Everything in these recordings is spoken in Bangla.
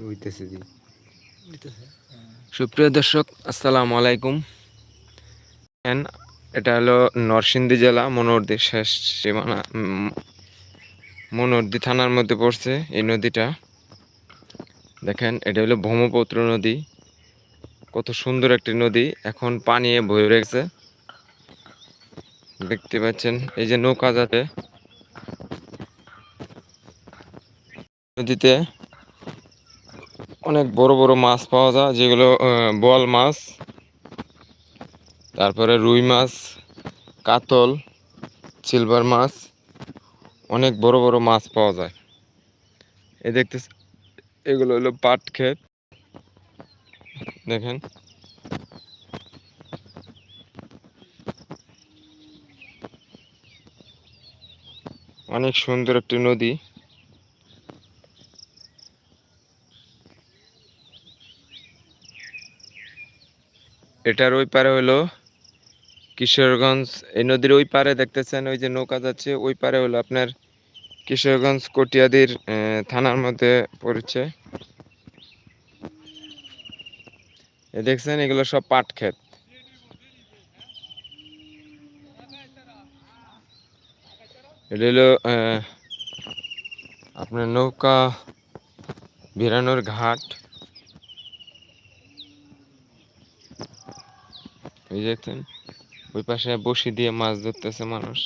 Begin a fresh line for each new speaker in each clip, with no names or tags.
জি। সুপ্রিয় দর্শক আসসালামু আলাইকুম। এটা হলো নরসিংদী জেলা মনোহরদী শেষ সীমানা উম, মনোহরদী থানার মধ্যে পড়ছে এই নদীটা। দেখেন এটা হলো ব্রহ্মপুত্র নদী। কত সুন্দর একটি নদী এখন পানি বয়ে রেখেছে দেখতে পাচ্ছেন এই যে নৌকা যাতে নদীতে অনেক বড় বড় মাছ পাওয়া যায়, যেগুলো বোয়াল মাছ, তারপরে রুই মাছ, কাতল, সিলভার মাছ, অনেক বড় বড় মাছ পাওয়া যায়। এ দেখতে এগুলো হলো পাট ক্ষেত। দেখেন। অনেক সুন্দর একটি নদী। এটার ওই পারে হলো কিশোরগঞ্জ, এই নদীর ওই পারে দেখতেছেন, ওই যে নৌকা যাচ্ছে, ওই পারে হলো আপনার কিশোরগঞ্জ কটিয়াদির থানার মধ্যে পড়ছে। দেখছেন, এগুলো সব পাট ক্ষেত। এটা হলো আপনার নৌকা বিরানোর ঘাট। এই দেখছেন ওই পাশে বসি দিয়ে মাছ ধরতেছে মানুষ।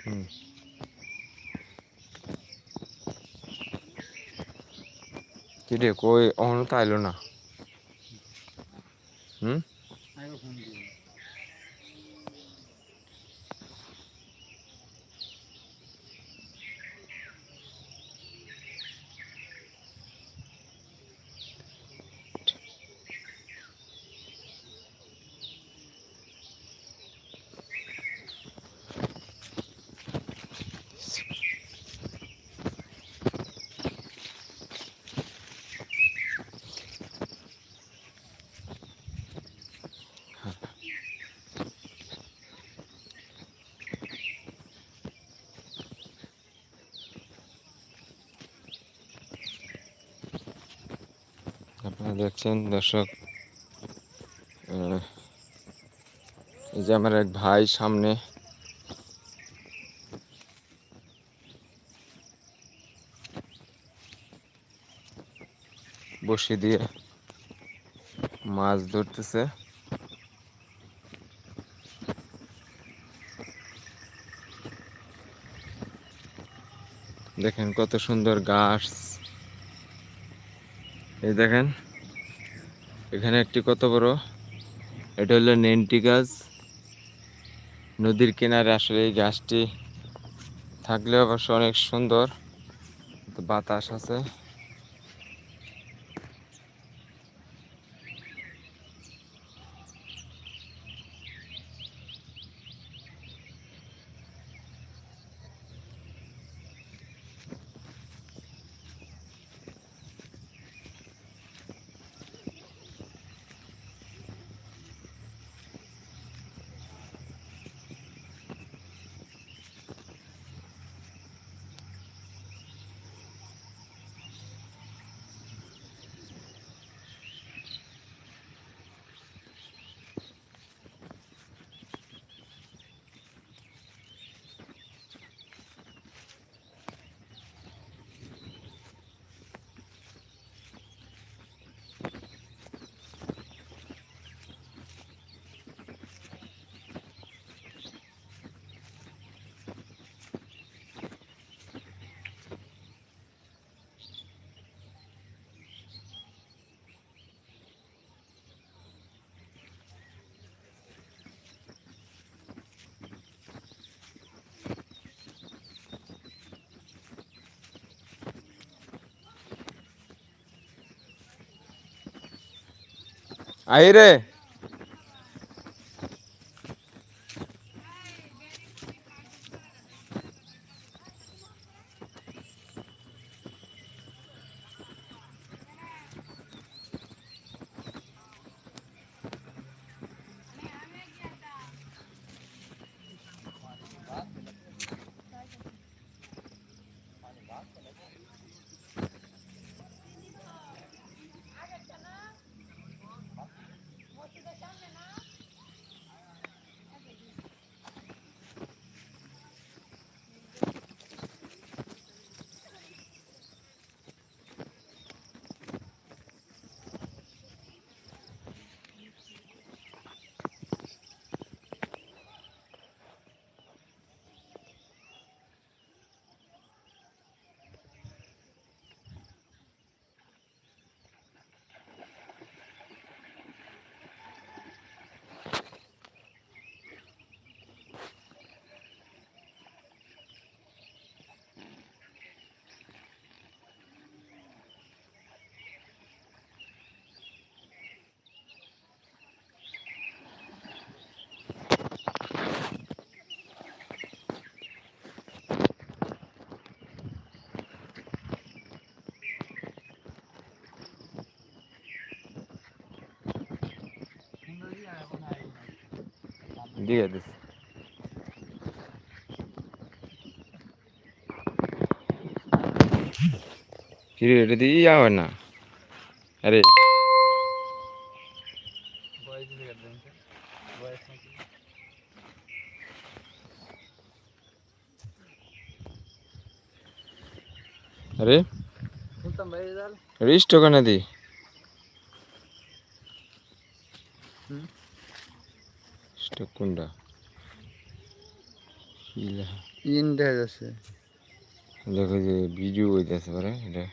হুম। কি রে কই? অহন তো আইলো না। হুম? দেখছেন, দর্শক এই যে আমার এক ভাই সামনে। বসে দিয়ে মাছ ধরতেছে। দেখেন কত সুন্দর গাছ। এই দেখেন এখানে একটি কত বড়? এটা হলো নেন্টি গাছ। নদীর কিনারে আসলে এই গাছটি থাকলে অবশ্য অনেক সুন্দর। বাতাস আছে। आई रे। দিয়ে দিস কিরে এটা দিয়ে যাবে না? আরে। আরে। রিস্ট ওখানে দি? স্টক কোনটা ইলা
ইন দেখা যাচ্ছে
দেখো যে ভিডিও হইতেছে পারে এটা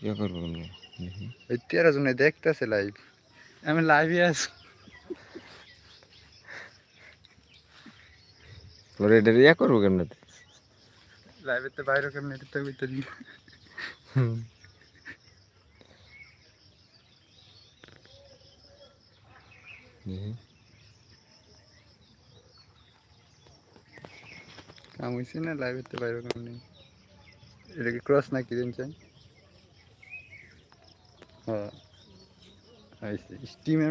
ইয়ে করব কেমনে দেখি
ওই তেরো জনে দেখতেছে লাইভ আমি লাইভে আছি
ওরা এটা ইয়ে করব কেমনে
লাইভে তো বাইরে কেমন এটা তো ভিতরে
দেখি
কাম হয়েছে না লাইভ হতে পারবে কাম নেই। এটা কি ক্রস নাকি দেন চাই হ্যাঁ স্টিমের